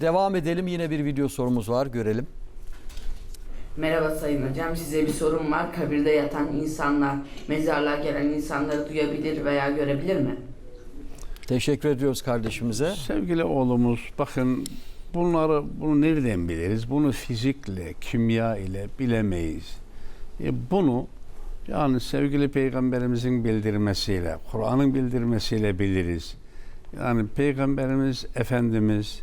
Devam edelim yine bir video sorumuz var görelim. Merhaba Sayın Hocam, size bir sorum var. Kabirde yatan insanlar, mezarlığa gelen insanları duyabilir veya görebilir mi? Teşekkür ediyoruz kardeşimize. Sevgili oğlumuz bakın bunları bunu nereden biliriz? Bunu fizikle, kimya ile bilemeyiz. E bunu yani sevgili peygamberimizin bildirmesiyle, Kur'an'ın bildirmesiyle biliriz. Yani peygamberimiz Efendimiz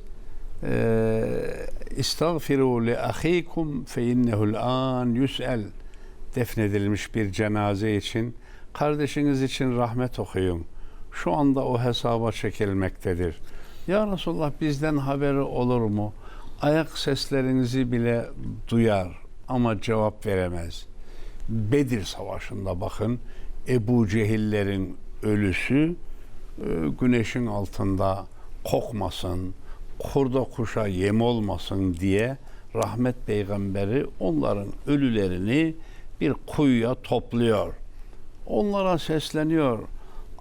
İstagfiru li ahikum fe innehu'l an yus'el defnedilmiş bir cenaze için kardeşiniz için rahmet okuyun. Şu anda o hesaba çekilmektedir. Ya Resulullah bizden haberi olur mu? Ayak seslerinizi bile duyar ama cevap veremez. Bedir Savaşı'nda bakın Ebu Cehillerin ölüsü e, güneşin altında kokmasın, kurda kuşa yem olmasın diye rahmet peygamberi onların ölülerini bir kuyuya topluyor. Onlara sesleniyor.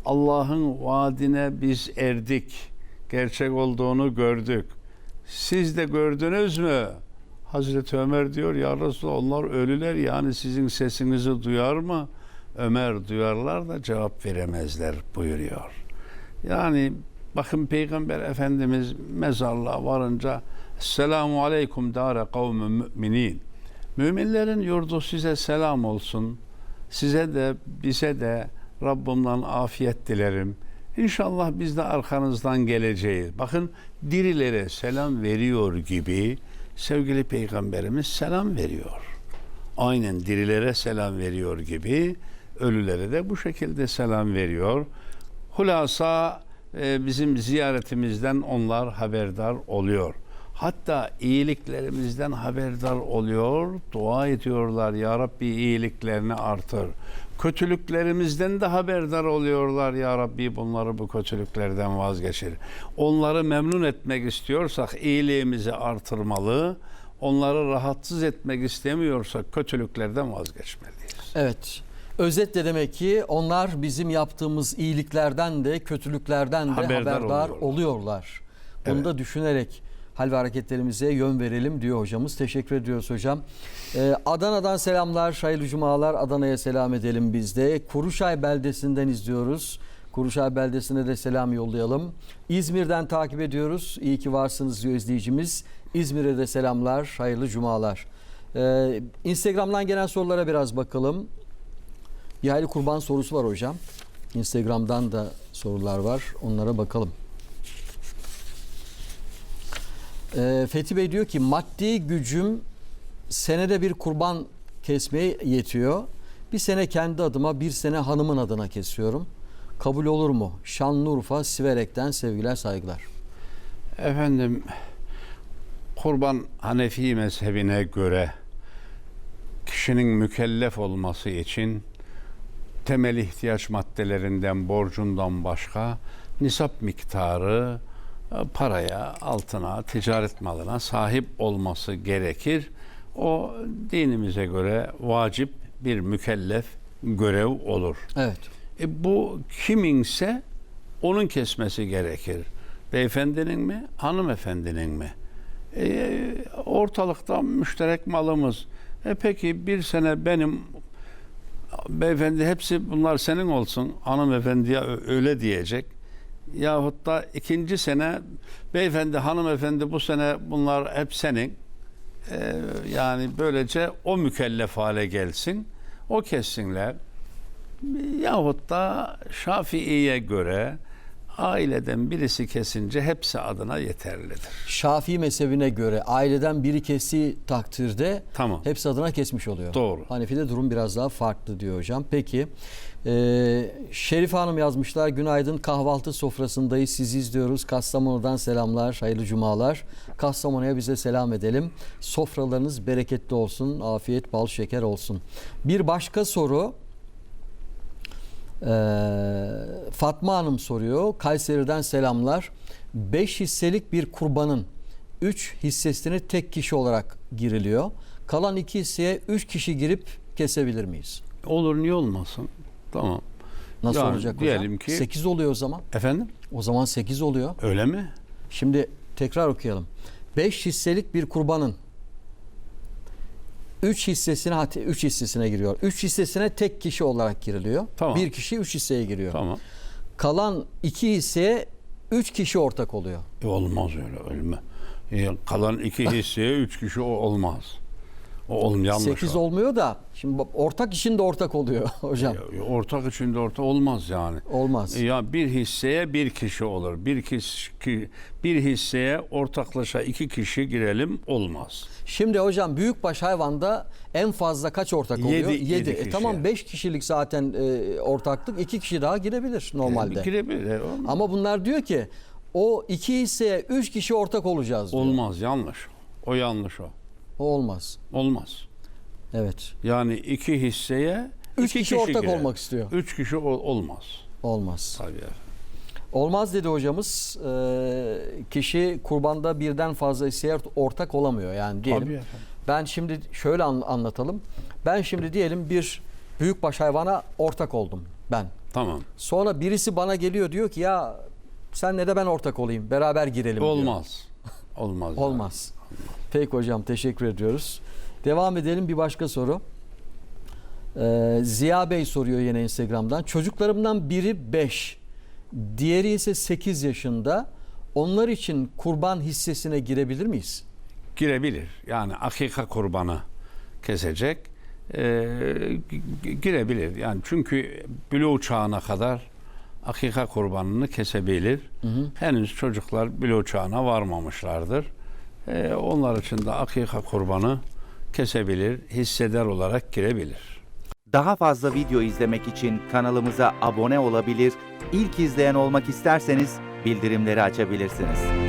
Allah'ın vaadine biz erdik. Gerçek olduğunu gördük. Siz de gördünüz mü? Hazreti Ömer diyor ya Resulallah onlar ölüler yani sizin sesinizi duyar mı? Ömer duyarlar da cevap veremezler buyuruyor. Yani bakın Peygamber Efendimiz mezarlığa varınca Selamu aleyküm dâre kavmi müminin. Müminlerin yurdu size selam olsun. Size de bize de Rabbimden afiyet dilerim. İnşallah biz de arkanızdan geleceğiz. Bakın dirilere selam veriyor gibi sevgili peygamberimiz selam veriyor. Aynen dirilere selam veriyor gibi ölülere de bu şekilde selam veriyor. Hulasa e, bizim ziyaretimizden onlar haberdar oluyor. Hatta iyiliklerimizden haberdar oluyor, dua ediyorlar. Ya Rabbi iyiliklerini artır. Kötülüklerimizden de haberdar oluyorlar. Ya Rabbi bunları bu kötülüklerden vazgeçir. Onları memnun etmek istiyorsak iyiliğimizi artırmalı. Onları rahatsız etmek istemiyorsak kötülüklerden vazgeçmeliyiz. Evet. Özetle demek ki onlar bizim yaptığımız iyiliklerden de kötülüklerden de haberdar, Haberdar oluyorlar. oluyorlar. Bunu Evet. da düşünerek hal ve hareketlerimize yön verelim diyor hocamız. Teşekkür ediyoruz hocam. Ee, Adana'dan selamlar, hayırlı cumalar. Adana'ya selam edelim biz de. Kuruşay beldesinden izliyoruz. Kuruşay beldesine de selam yollayalım. İzmir'den takip ediyoruz. İyi ki varsınız diyor izleyicimiz. İzmir'e de selamlar, hayırlı cumalar. Ee, Instagram'dan gelen sorulara biraz bakalım. Hayli kurban sorusu var hocam. Instagram'dan da sorular var. Onlara bakalım. Ee, Fethi Bey diyor ki maddi gücüm senede bir kurban kesmeye yetiyor. Bir sene kendi adıma bir sene hanımın adına kesiyorum. Kabul olur mu? Şanlıurfa Siverek'ten sevgiler saygılar. Efendim kurban Hanefi mezhebine göre kişinin mükellef olması için temel ihtiyaç maddelerinden borcundan başka nisap miktarı e, paraya, altına, ticaret malına sahip olması gerekir. O dinimize göre vacip bir mükellef görev olur. Evet. E bu kiminse onun kesmesi gerekir. Beyefendinin mi, hanımefendinin mi? E, ortalıkta müşterek malımız. E peki bir sene benim beyefendi hepsi bunlar senin olsun. Hanımefendiye öyle diyecek. Yahut da ikinci sene beyefendi hanımefendi bu sene bunlar hep senin. E, yani böylece o mükellef hale gelsin. O kessinler. Yahut da Şafii'ye göre aileden birisi kesince hepsi adına yeterlidir. Şafii mezhebine göre aileden biri kestiği takdirde Tamam. hepsi adına kesmiş oluyor. Doğru. Hanefi'de durum biraz daha farklı diyor hocam. Peki e, Şerif Hanım yazmışlar. Günaydın kahvaltı sofrasındayız. Sizi izliyoruz. Kastamonu'dan selamlar. Hayırlı cumalar. Kastamonu'ya bize selam edelim. Sofralarınız bereketli olsun. Afiyet bal şeker olsun. Bir başka soru ee, Fatma Hanım soruyor. Kayseri'den selamlar. 5 hisselik bir kurbanın 3 hissesini tek kişi olarak giriliyor. Kalan 2 hisseye 3 kişi girip kesebilir miyiz? Olur niye olmasın? Tamam. Nasıl Yani olacak diyelim hocam? ki- 8 oluyor o zaman. Efendim? O zaman 8 oluyor. Öyle mi? Şimdi tekrar okuyalım. 5 hisselik bir kurbanın 3 hissesine 3 hissesine giriyor. 3 hissesine tek kişi olarak giriliyor. Tamam. Bir kişi 3 hisseye giriyor. Tamam. Kalan 2 hisseye 3 kişi ortak oluyor. E, olmaz öyle ölme. E, kalan iki hisseye üç kişi o olmaz. O olm yanlış. 8 o. olmuyor da şimdi ortak için de ortak oluyor hocam. Ortak içinde orta olmaz yani. Olmaz. Ya bir hisseye bir kişi olur. Bir kişi bir hisseye ortaklaşa iki kişi girelim olmaz. Şimdi hocam büyükbaş hayvanda en fazla kaç ortak oluyor? Yedi- yedi E kişi. tamam 5 kişilik zaten e, ortaklık 2 kişi daha girebilir normalde. E, girebilir. e. Ama bunlar diyor ki o iki hisseye 3 kişi ortak olacağız diyor. Olmaz yanlış. O yanlış o. O olmaz. Olmaz. Evet. Yani iki hisseye Üç iki kişi ortak girer. olmak istiyor. Üç kişi ol- olmaz. Olmaz. Tabii. efendim. Olmaz dedi hocamız. Ee, kişi kurbanda birden fazla hisseye ortak olamıyor. Yani diyelim. Tabii efendim. Ben şimdi şöyle an- anlatalım. Ben şimdi diyelim bir büyükbaş hayvana ortak oldum ben. Tamam. Sonra birisi bana geliyor diyor ki ya senle de ben ortak olayım. Beraber girelim diyor. Olmaz. Olmaz. yani. Olmaz. Peki hocam teşekkür ediyoruz. Devam edelim bir başka soru. Ee, Ziya Bey soruyor yine Instagram'dan. Çocuklarımdan biri 5, diğeri ise 8 yaşında. Onlar için kurban hissesine girebilir miyiz? Girebilir. Yani akika kurbanı kesecek. Ee, gi- girebilir. Yani çünkü bülü çağına kadar akika kurbanını kesebilir. Henüz çocuklar bülü çağına varmamışlardır. Ee, onlar için de akika kurbanı kesebilir, hisseder olarak girebilir. Daha fazla video izlemek için kanalımıza abone olabilir, ilk izleyen olmak isterseniz bildirimleri açabilirsiniz.